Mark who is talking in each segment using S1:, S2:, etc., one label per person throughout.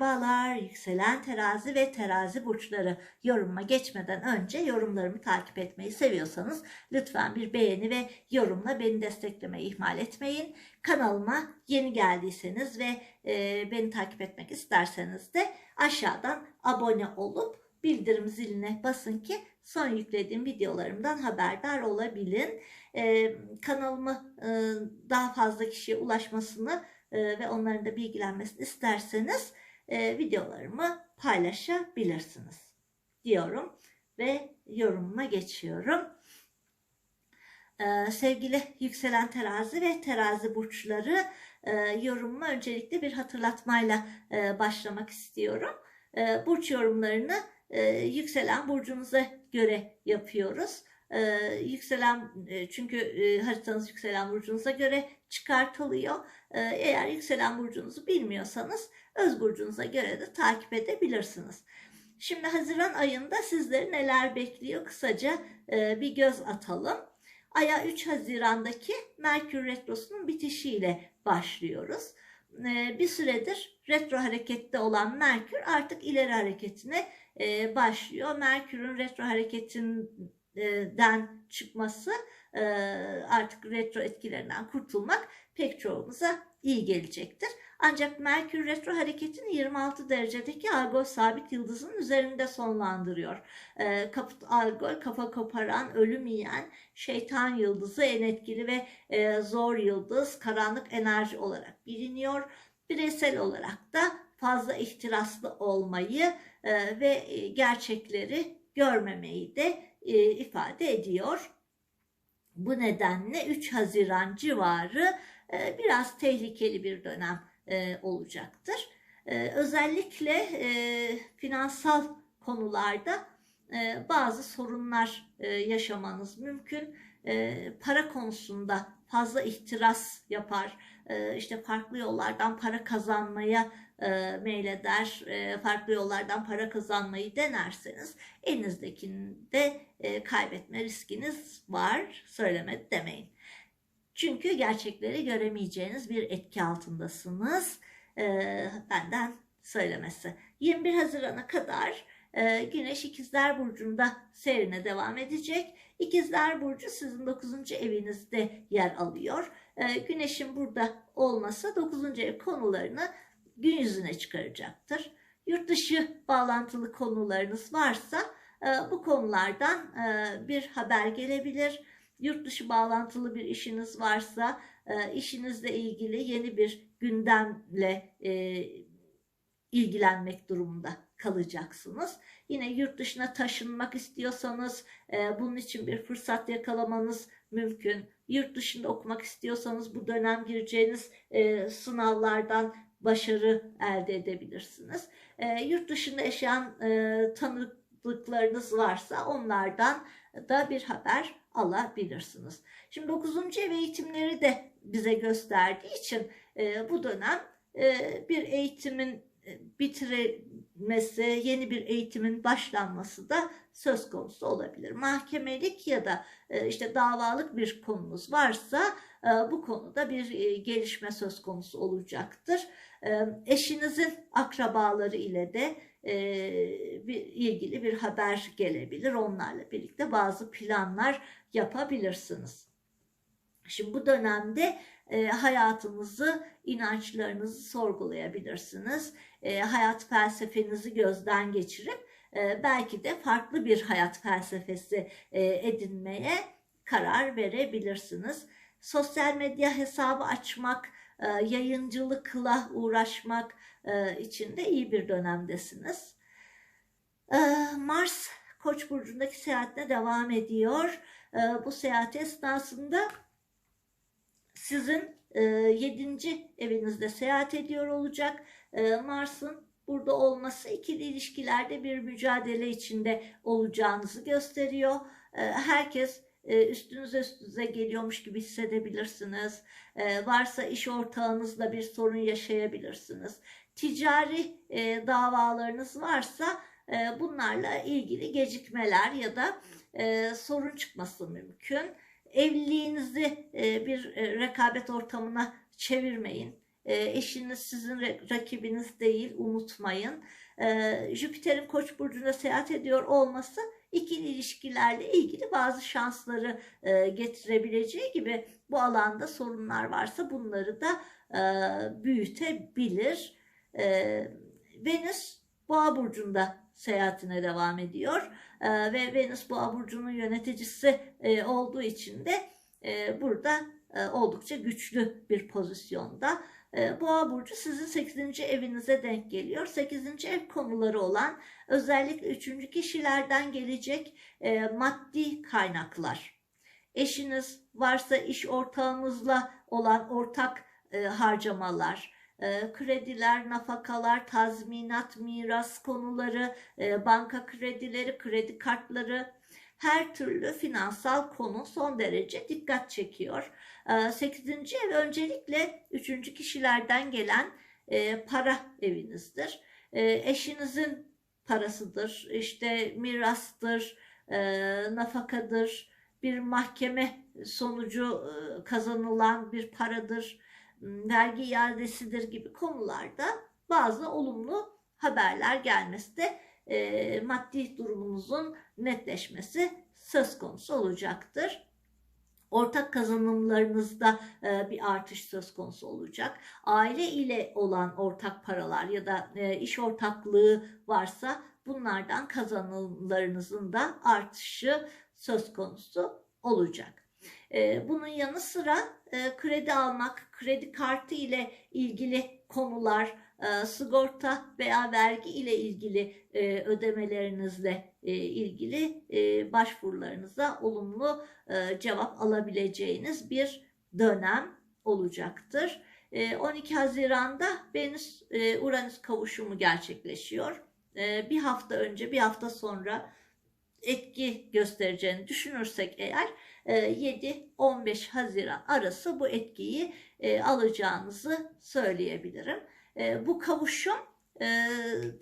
S1: Merhabalar yükselen terazi ve terazi burçları yorumuma geçmeden önce yorumlarımı takip etmeyi seviyorsanız lütfen bir beğeni ve yorumla beni desteklemeyi ihmal etmeyin. Kanalıma yeni geldiyseniz ve e, beni takip etmek isterseniz de aşağıdan abone olup bildirim ziline basın ki son yüklediğim videolarımdan haberdar olabilin. E, kanalımı e, daha fazla kişiye ulaşmasını e, ve onların da bilgilenmesini isterseniz e, videolarımı paylaşabilirsiniz diyorum ve yorumuma geçiyorum. E, sevgili yükselen terazi ve terazi burçları e, yorumuma öncelikle bir hatırlatmayla e, başlamak istiyorum. Burç yorumlarını yükselen burcunuza göre yapıyoruz. Yükselen çünkü e, haritanız yükselen burcunuza göre çıkartılıyor. E, eğer yükselen burcunuzu bilmiyorsanız öz burcunuza göre de takip edebilirsiniz. Şimdi Haziran ayında sizleri neler bekliyor kısaca e, bir göz atalım. Aya 3 Haziran'daki Merkür Retrosu'nun bitişiyle başlıyoruz. E, bir süredir retro harekette olan Merkür artık ileri hareketine e, başlıyor. Merkür'ün retro hareketinden çıkması e, artık retro etkilerinden kurtulmak pek çoğumuza iyi gelecektir. Ancak Merkür retro hareketini 26 derecedeki Algol sabit yıldızın üzerinde sonlandırıyor. E, Algol kafa koparan, ölüm yiyen, şeytan yıldızı en etkili ve e, zor yıldız, karanlık enerji olarak biliniyor. Bireysel olarak da fazla ihtiraslı olmayı e, ve gerçekleri görmemeyi de ifade ediyor. Bu nedenle 3 Haziran civarı e, biraz tehlikeli bir dönem e, olacaktır. E, özellikle finansal konularda bazı sorunlar yaşamanız mümkün. Para konusunda fazla ihtiras yapar, e, işte farklı yollardan para kazanmaya meyleder, farklı yollardan para kazanmayı denerseniz elinizdekini de e, kaybetme riskiniz var. Söyleme demeyin. Çünkü gerçekleri göremeyeceğiniz bir etki altındasınız. E, benden söylemesi. 21 Haziran'a kadar e, Güneş İkizler Burcu'nda seyrine devam edecek. İkizler Burcu sizin 9. evinizde yer alıyor. Güneşin burada olması 9. ev konularını gün yüzüne çıkaracaktır. Yurt dışı bağlantılı konularınız varsa bu konulardan e, bir haber gelebilir. Yurt dışı bağlantılı bir işiniz varsa e, işinizle ilgili yeni bir gündemle ilgilenmek durumunda kalacaksınız. Yine yurt dışına taşınmak istiyorsanız bunun için bir fırsat yakalamanız mümkün. Yurt dışında okumak istiyorsanız bu dönem gireceğiniz sınavlardan başarı elde edebilirsiniz. E, yurt dışında yaşayan e, tanıdıklarınız varsa onlardan da bir haber alabilirsiniz. Şimdi 9. ev eğitimleri de bize gösterdiği için e, bu dönem e, bir eğitimin e, bitirilmesi, yeni bir eğitimin başlanması da söz konusu olabilir. Mahkemelik ya da e, işte davalık bir konunuz varsa e, bu konuda bir gelişme söz konusu olacaktır. Eşinizin akrabaları ile de bir, ilgili bir haber gelebilir. Onlarla birlikte bazı planlar yapabilirsiniz. Şimdi bu dönemde e, hayatınızı, inançlarınızı sorgulayabilirsiniz. E, hayat felsefenizi gözden geçirip e, belki de farklı bir hayat felsefesi e, edinmeye karar verebilirsiniz. Sosyal medya hesabı açmak, e, yayıncılıkla uğraşmak e, için de iyi bir dönemdesiniz. E, Mars Koç burcundaki seyahatine devam ediyor. E, bu seyahat esnasında sizin e, 7. evinizde seyahat ediyor olacak. E, Mars'ın burada olması ikili ilişkilerde bir mücadele içinde olacağınızı gösteriyor. E, herkes e, üstünüze üstünüze geliyormuş gibi hissedebilirsiniz. E, varsa iş ortağınızla bir sorun yaşayabilirsiniz. Ticari e, davalarınız varsa e, bunlarla ilgili gecikmeler ya da e, sorun çıkması mümkün. Evliliğinizi e, bir e, rekabet ortamına çevirmeyin. Eşiniz sizin rakibiniz değil unutmayın. Jüpiter'in Koç burcunda seyahat ediyor olması ikili ilişkilerle ilgili bazı şansları getirebileceği gibi bu alanda sorunlar varsa bunları da büyütebilir. Venüs Boğa burcunda seyahatine devam ediyor E, ve Venüs Boğa burcunun yöneticisi e, olduğu için de e, burada e, oldukça güçlü bir pozisyonda. E, Boğa burcu sizin 8. evinize denk geliyor. 8. ev konuları olan özellikle 3. kişilerden gelecek e, maddi kaynaklar. Eşiniz varsa iş ortağınızla olan ortak e, harcamalar, e, krediler, nafakalar, tazminat, miras konuları, e, banka kredileri, kredi kartları, her türlü finansal konu son derece dikkat çekiyor. 8. ev öncelikle 3. kişilerden gelen e, para evinizdir. E, eşinizin parasıdır, işte mirastır, e, nafakadır, bir mahkeme sonucu e, kazanılan bir paradır, vergi iadesidir gibi konularda bazı olumlu haberler gelmesi de e, maddi durumunuzun netleşmesi söz konusu olacaktır. Ortak kazanımlarınızda e, bir artış söz konusu olacak. Aile ile olan ortak paralar ya da e, iş ortaklığı varsa bunlardan kazanımlarınızın da artışı söz konusu olacak. E, bunun yanı sıra e, kredi almak, kredi kartı ile ilgili konular, e, sigorta veya vergi ile ilgili e, ödemelerinizle ilgili başvurularınıza olumlu cevap alabileceğiniz bir dönem olacaktır. E, 12 Haziran'da Venüs Uranüs kavuşumu gerçekleşiyor. Bir hafta önce, bir hafta sonra etki göstereceğini düşünürsek eğer 7-15 Haziran arası bu etkiyi e, alacağınızı söyleyebilirim. E, bu kavuşum e,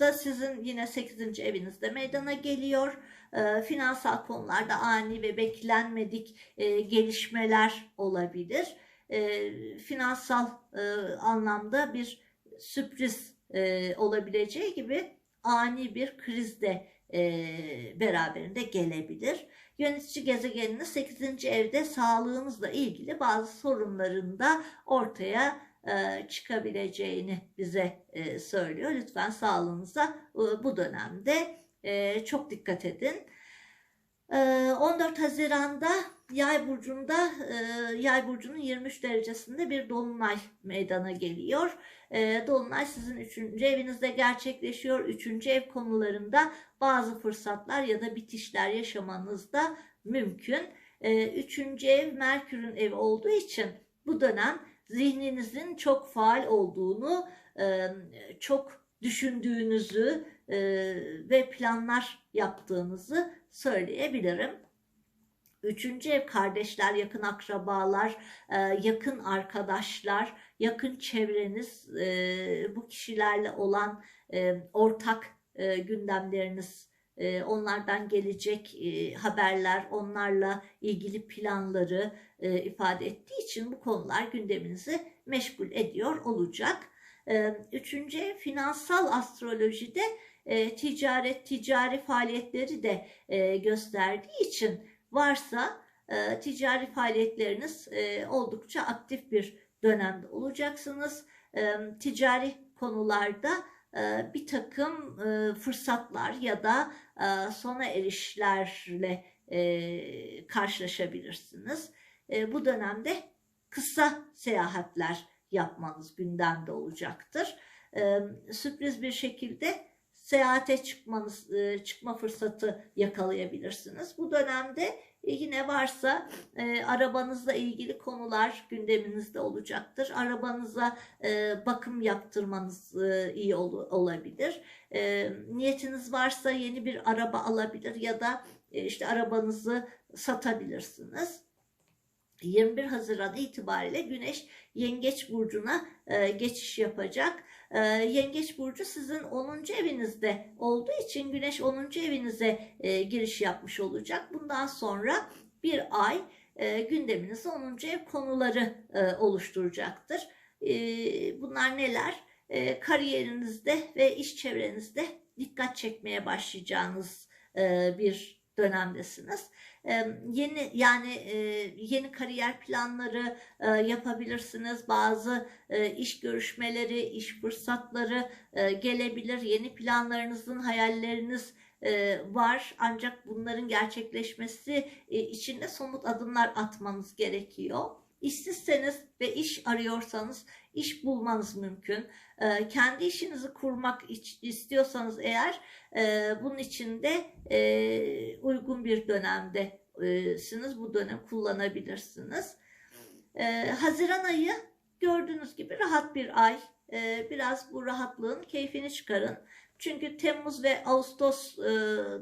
S1: da sizin yine 8. evinizde meydana geliyor. E, finansal konularda ani ve beklenmedik e, gelişmeler olabilir. E, finansal e, anlamda bir sürpriz e, olabileceği gibi ani bir kriz de e, beraberinde gelebilir. Yönetici gezegeniniz 8. evde sağlığınızla ilgili bazı sorunların da ortaya e, çıkabileceğini bize e, söylüyor. Lütfen sağlığınıza e, bu dönemde e, çok dikkat edin. E, 14 Haziran'da Yay burcunda e, Yay burcunun 23 derecesinde bir dolunay meydana geliyor. E, dolunay sizin 3. evinizde gerçekleşiyor. 3. ev konularında bazı fırsatlar ya da bitişler yaşamanız da mümkün. E, 3. ev Merkür'ün evi olduğu için bu dönem zihninizin çok faal olduğunu, e, çok düşündüğünüzü e, ve planlar yaptığınızı söyleyebilirim. Üçüncü ev kardeşler, yakın akrabalar, e, yakın arkadaşlar, yakın çevreniz, bu kişilerle olan ortak gündemleriniz, onlardan gelecek haberler, onlarla ilgili planları ifade ettiği için bu konular gündeminizi meşgul ediyor olacak. Üçüncü finansal astrolojide ticaret, ticari faaliyetleri de gösterdiği için varsa e, ticari faaliyetleriniz e, oldukça aktif bir dönemde olacaksınız. E, ticari konularda e, bir takım e, fırsatlar ya da e, sona erişlerle e, karşılaşabilirsiniz. E, bu dönemde kısa seyahatler yapmanız gündemde olacaktır. Sürpriz bir şekilde seyahate çıkmanız, çıkma fırsatı yakalayabilirsiniz. Bu dönemde e, yine varsa arabanızla ilgili konular gündeminizde olacaktır. Arabanıza bakım yaptırmanız iyi ol, olabilir. Niyetiniz varsa yeni bir araba alabilir ya da e, işte arabanızı satabilirsiniz. 21 Haziran itibariyle Güneş Yengeç burcuna e, geçiş yapacak. E, Yengeç burcu sizin 10. evinizde olduğu için Güneş 10. evinize e, giriş yapmış olacak. Bundan sonra bir ay e, gündeminizde 10. ev konuları e, oluşturacaktır. E, bunlar neler? E, kariyerinizde ve iş çevrenizde dikkat çekmeye başlayacağınız e, bir dönemdesiniz. E, yeni yani e, yeni kariyer planları e, yapabilirsiniz. Bazı e, iş görüşmeleri, iş fırsatları e, gelebilir. Yeni planlarınızın, hayalleriniz e, var. Ancak bunların gerçekleşmesi e, için de somut adımlar atmanız gerekiyor. İşsizseniz ve iş arıyorsanız iş bulmanız mümkün. E, kendi işinizi kurmak istiyorsanız eğer e, bunun için de e, uygun bir dönemdesiniz. Bu dönem kullanabilirsiniz. E, Haziran ayı gördüğünüz gibi rahat bir ay. E, biraz bu rahatlığın keyfini çıkarın. Çünkü Temmuz ve Ağustos e,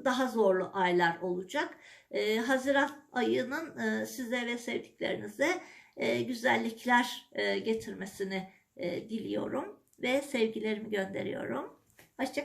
S1: daha zorlu aylar olacak. E, Haziran ayının e, size ve sevdiklerinize e, güzellikler e, getirmesini e, diliyorum ve sevgilerimi gönderiyorum. Hoşçakalın.